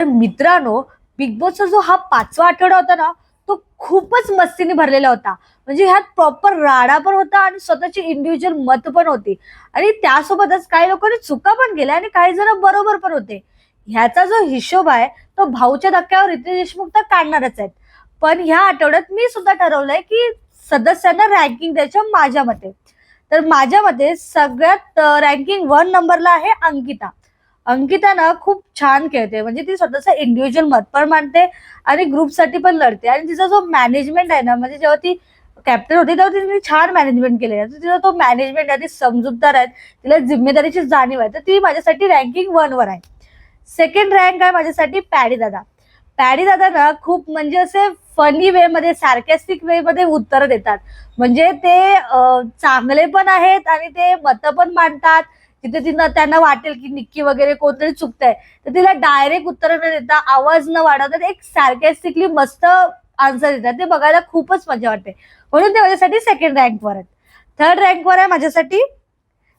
तर मित्रांनो बिग बॉसचा जो हा पाचवा आठवडा होता ना तो खूपच मस्तीने भरलेला होता. म्हणजे ह्यात प्रॉपर राडा पण होता आणि स्वतःची इंडिव्हिज्युअल मत पण होती. आणि त्यासोबतच काही लोकांनी चुका पण केल्या आणि काही जण बरोबर पण होते. ह्याचा जो हिशोब आहे तो भाऊच्या धक्क्यावर रितेश देशमुख तर काढणारच आहेत. पण ह्या आठवड्यात मी सुद्धा ठरवलंय की सदस्यांना रँकिंग द्यायचं माझ्या मते. तर माझ्या मते सगळ्यात रँकिंग वन नंबरला आहे अंकिता. अंकिता ना खूप छान खेळते. म्हणजे ती स्वतःचं इंडिव्हिज्युअल मत पण मांडते आणि ग्रुपसाठी पण लढते. आणि तिचा जो मॅनेजमेंट आहे ना म्हणजे जेव्हा ती कॅप्टन होती तेव्हा तिने छान मॅनेजमेंट केले आहे. तिचा तो मॅनेजमेंट आहे ती समजूतदार आहे तिला जिम्मेदारीची जाणीव आहे. तर ती माझ्यासाठी रँकिंग वन वर आहे. सेकंड रँक आहे माझ्यासाठी पॅडी दादा. पॅडी दादा ना खूप म्हणजे असे फनी वे मध्ये सार्कॅस्टिक वे मध्ये उत्तर देतात. म्हणजे ते चांगले पण आहेत आणि ते मतं पण मांडतात. तिथे तिथं त्यांना वाटेल की निक्की वगैरे कोणतरी चुकतंय. तर तिला डायरेक्ट उत्तर न देता आवाज न वाढवता एक सार्कॅस्टिकली मस्त आन्सर देतात. ते बघायला खूपच मजा वाटते. म्हणून ते माझ्यासाठी सेकंड रँकवर आहेत. थर्ड रँकवर आहे माझ्यासाठी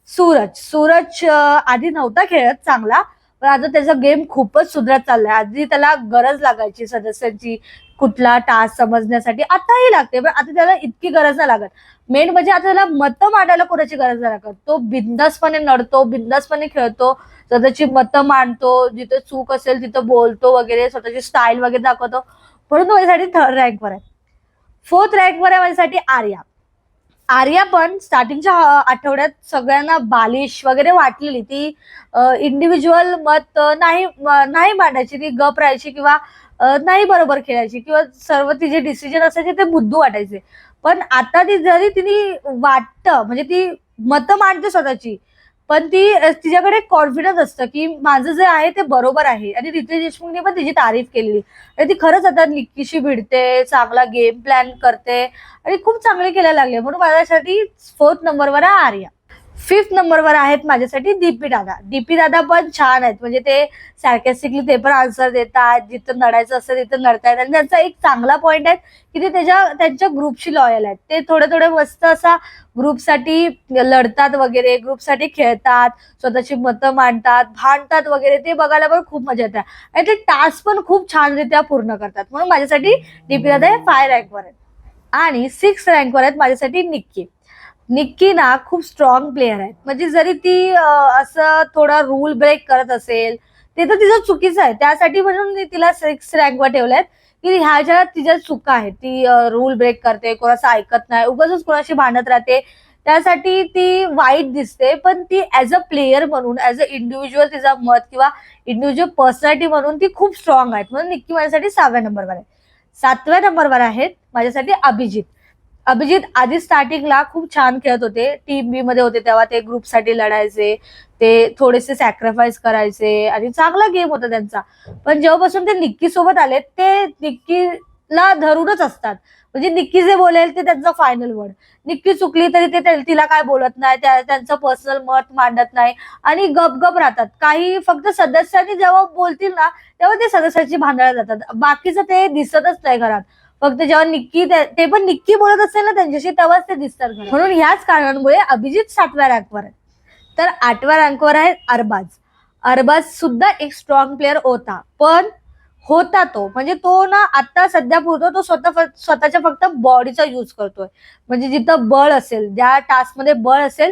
सूरज. सूरज आधी नव्हता खेळत चांगला पण आता त्याचा गेम खूपच सुधरत चाललाय. आधी त्याला गरज लागायची सदस्यांची कुठला टास्क समजण्यासाठी आताही लागते. पण आता त्याला इतकी गरज नाही लागत. मेन म्हणजे आता त्याला मतं मांडायला कोणाची गरज नाही लागत. तो बिंदासपणे नडतो बिंदासपणे खेळतो स्वतःची मतं मांडतो जिथे चूक असेल तिथं बोलतो वगैरे स्वतःची स्टाईल वगैरे दाखवतो. परंतु माझ्यासाठी थर्ड रँकवर आहे. फोर्थ रँकवर आहे माझ्यासाठी आर्या. आर्या पण स्टार्टिंगच्या आठवड्यात सगळ्यांना बालिश वगैरे वाटलेली. ती इंडिव्हिज्युअल मत नाही नाही मांडायची. ती गप राहायची किंवा नाही बरोबर खेळायची किंवा सर्व तिचे डिसिजन असायचे ते बुद्धू वाटायचे. पण आता ती जरी तिने वाटतं म्हणजे ती मतं मांडते स्वतःची पण ती तिच्याकडे कॉन्फिडन्स असतं की माझं जे आहे ते बरोबर आहे. आणि रितेश देशमुखने पण तिची तारीफ केलेली. आणि ती खरंच आता निक्कीशी भिडते चांगला गेम प्लॅन करते आणि खूप चांगले खेळायला लागले. म्हणून माझ्यासाठी फोर्थ नंबरवर आहे आर्या. फिफ्थ नंबरवर आहेत माझ्यासाठी दीपी दादा. दीपी दादा पण छान आहेत. म्हणजे ते सार्कॅस्टिकली ते पण आन्सर देतात. जिथं नडायचं असतं तिथं नडतायत. आणि त्यांचा एक चांगला पॉईंट आहे की ते त्याच्या त्यांच्या ग्रुपशी लॉयल आहेत. ते थोडे थोडे मस्त असा ग्रुपसाठी लढतात वगैरे. ग्रुपसाठी खेळतात. स्वतःची मतं मांडतात. भांडतात वगैरे. ते बघायला पण खूप मजा येते. आणि ते टास्क पण खूप छानरित्या पूर्ण करतात. म्हणून माझ्यासाठी दीपी दादा हे फाय रँकवर आहेत. आणि सिक्स रँकवर आहेत माझ्यासाठी निक्की निक्की ना खूप स्ट्रॉंग प्लेअर आहे. म्हणजे जरी ती असं थोडा रूल ब्रेक करत असेल ते तर तिचं चुकीचं आहे. त्यासाठी म्हणून मी तिला सिक्स रँकवर ठेवल्यात की ह्या ज्या तिच्या चुका आहेत ती रूल ब्रेक करते कोणाचं ऐकत नाही उगाच कोणाशी भांडत राहते. त्यासाठी ती वाईट दिसते पण ती ऍज अ प्लेअर म्हणून ऍज अ इंडिव्हिज्युअल तिचा मत किंवा इंडिव्हिज्युअल पर्सनॅलिटी म्हणून ती खूप स्ट्रॉंग आहेत. म्हणून निक्की माझ्यासाठी सहाव्या नंबरवर आहे. सातव्या नंबरवर आहेत माझ्यासाठी अभिजित. अभिजित आधी स्टार्टिंगला खूप छान खेळत होते. टीम बी मध्ये होते तेव्हा ते ग्रुपसाठी लढायचे ते थोडेसे सॅक्रिफाईस करायचे आणि चांगला गेम होता त्यांचा. पण जेव्हापासून ते निक्की सोबत आले ते निक्कीला धरूनच असतात. म्हणजे निक्की जे बोलेल ते त्यांचं फायनल वर्ड निक्की चुकली तरी ते तिला काय बोलत नाही त्यांचं पर्सनल मत मांडत नाही आणि गपगप राहतात. काही फक्त सदस्यांनी जेव्हा बोलतील ना तेव्हा ते सदस्याची भांडणं जातात. बाकीचं ते दिसतच नाही घरात. फक्त जेव्हा निक्की ते पण निक्की बोलत असेल ना त्यांच्याशी तेव्हाच ते दिसतात म्हणून ह्याच कारणांमुळे अभिजित सातव्या रँकवर आहे. तर आठव्या रँकवर आहे अरबाज. अरबाज सुद्धा एक स्ट्रॉंग प्लेअर होता. पण होता तो. म्हणजे तो ना आता सध्या पुरतो तो स्वतः स्वतःच्या फक्त बॉडीचा यूज करतोय. म्हणजे जिथं बळ असेल ज्या टास्कमध्ये बळ असेल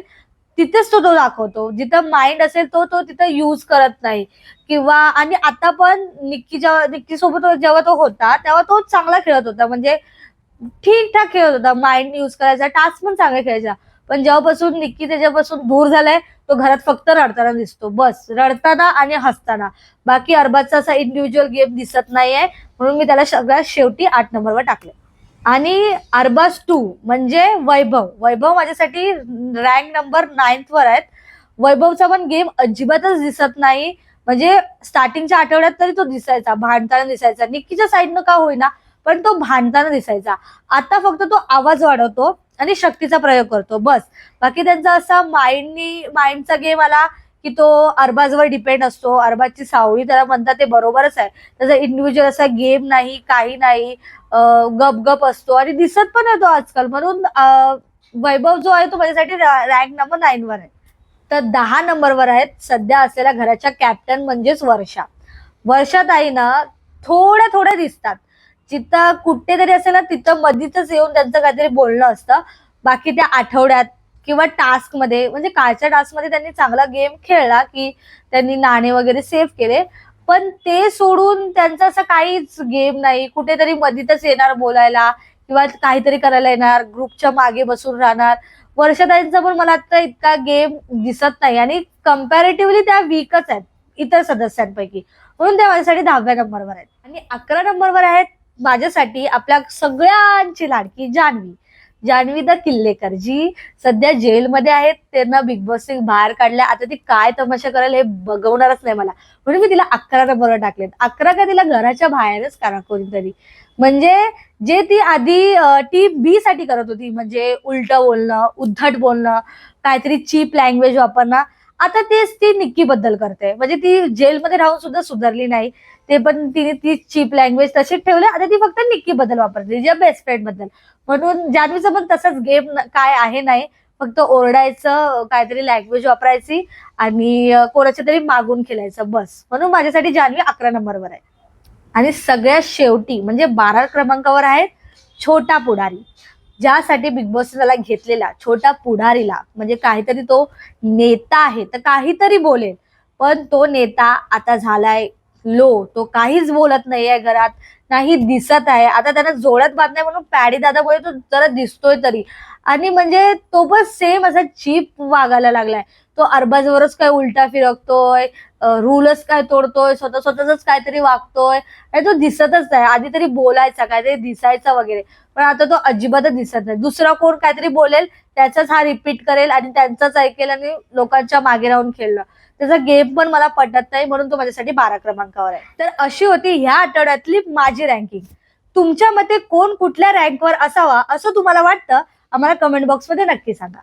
तिथेच तो तो दाखवतो. जिथं माइंड असेल तो तो तिथं यूज करत नाही. किंवा आणि आता पण निक्की जेव्हा निक्की सोबत जेव्हा तो होता तेव्हा तो चांगला खेळत होता. म्हणजे ठीकठाक खेळत होता. माइंड यूज करायचा टास्क पण चांगला खेळायचा. पण जेव्हापासून निक्की त्याच्यापासून दूर झालाय तो घरात फक्त रडताना दिसतो. बस रडताना आणि हसताना. बाकी अरबाजचा असा इंडिव्हिज्युअल गेम दिसत नाहीये. म्हणून मी त्याला सगळ्यात शेवटी आठ नंबरवर टाकले आणि अरबाज टू म्हणजे वैभव. वैभव माझ्यासाठी रँक नंबर नाईन्थ वर आहेत. वैभवचा पण गेम अजिबातच दिसत नाही. म्हणजे स्टार्टिंगच्या आठवड्यात तरी तो दिसायचा भांडताना दिसायचा. निक्कीच्या साईडनं का होईना पण तो भांडताना दिसायचा. आता फक्त तो आवाज वाढवतो आणि शक्तीचा प्रयोग करतो. बस. बाकी त्यांचा असा माइंडनी माइंडचा गेम आला की तो अरबाजवर डिपेंड असतो. अरबाजची सावळी त्याला म्हणतात ते बरोबरच आहे. त्याचा इंडिव्हिज्युअल असा गेम नाही काही नाही गप गप असतो आणि दिसत पण येतो आजकाल. म्हणून वैभव जो आहे तो माझ्यासाठी रँक नंबर नाईनवर आहे. तर दहा नंबरवर आहेत सध्या असलेल्या घराच्या कॅप्टन म्हणजेच वर्षा. वर्षात आई ना थोड्या थोड्या दिसतात. जिथं कुठेतरी असेल ना तिथं मधीतच येऊन त्यांचं काहीतरी बोलणं असतं. बाकी त्या आठवड्यात किंवा टास्कमध्ये म्हणजे कालच्या टास्कमध्ये त्यांनी चांगला गेम खेळला की त्यांनी नाणे वगैरे सेव्ह केले. पण ते सोडून त्यांचा असं काहीच गेम नाही. कुठेतरी मधीतच येणार बोलायला किंवा काहीतरी करायला येणार ग्रुपच्या मागे बसून राहणार. वर्षाताईंचा पण मला आता इतका गेम दिसत नाही. आणि कम्पॅरेटिव्हली त्या वीकच आहेत इतर सदस्यांपैकी. म्हणून त्या माझ्यासाठी दहाव्या नंबरवर आहेत. आणि अकरा नंबरवर आहेत माझ्यासाठी आपल्या सगळ्यांची लाडकी जान्हवी जान्हवी द किल्लेकर जी सध्या जेलमध्ये आहेत त्यांना बिग बॉस बाहेर काढल्या. आता ती काय तमाशा करेल हे बघवणारच नाही मला. म्हणून मी तिला अकरा नंबरवर टाकलेत. अकरा का तिला घराच्या बाहेरच करा कोणीतरी. म्हणजे जे ती आधी टी बी साठी करत होती म्हणजे उलट बोलणं उद्धट बोलणं काहीतरी चीप लँग्वेज वापरणं आता तेच ती निक्की बद्दल करते. म्हणजे ती जेलमध्ये राहून सुद्धा सुधारली नाही. ते पण तिने ती चीप लँग्वेज तशीच ठेवली. आता ती फक्त निक्की बद्दल वापरते. तिच्या बेस्ट फ्रेंडबद्दल. म्हणून जान्हवीचं पण तसंच गेम काय आहे नाही. फक्त ओरडायचं काहीतरी लँग्वेज वापरायची आणि कोणाच्या तरी मागून खेळायचं. बस. म्हणून माझ्यासाठी जान्हवी अकरा नंबरवर आहे. आणि सगळ्यात शेवटी म्हणजे बारा क्रमांकावर आहेत छोटा पुढारी. ज्यासाठी बिग बॉस त्याला घेतलेला छोटा पुढारीला म्हणजे काहीतरी तो नेता आहे तर काहीतरी बोलेल. पण तो नेता आता झालाय लो तो काहीच बोलत नाहीये घरात नाही दिसत आहे. आता त्याला जोडत बात नाही म्हणून पॅडी दादामुळे तो जरा दिसतोय तरी. आणि म्हणजे तो पण सेम असा चीप वागायला लागलाय. तो अरबाजवरच काय उलटा फिरकतोय रूलच काय तोडतोय स्वतः स्वतःच काहीतरी वागतोय. आणि तो दिसतच नाही. आधी तरी बोलायचा काहीतरी दिसायचा वगैरे. पण आता तो अजिबातच दिसत नाही. दुसरा कोण काहीतरी बोलेल त्याचाच हा रिपीट करेल आणि त्यांचाच ऐकेल आणि लोकांच्या मागे राहून खेळलं. त्याचा गेम पण मला पटत नाही म्हणून तो माझ्यासाठी बारा क्रमांकावर आहे. तर अशी होती ह्या आठवड्यातली माझी रँकिंग तुमच्या मते कोण कुठल्या रँकवर असावा असं तुम्हाला वाटतं? आम्हाला कमेंट बॉक्समध्ये नक्की सांगा.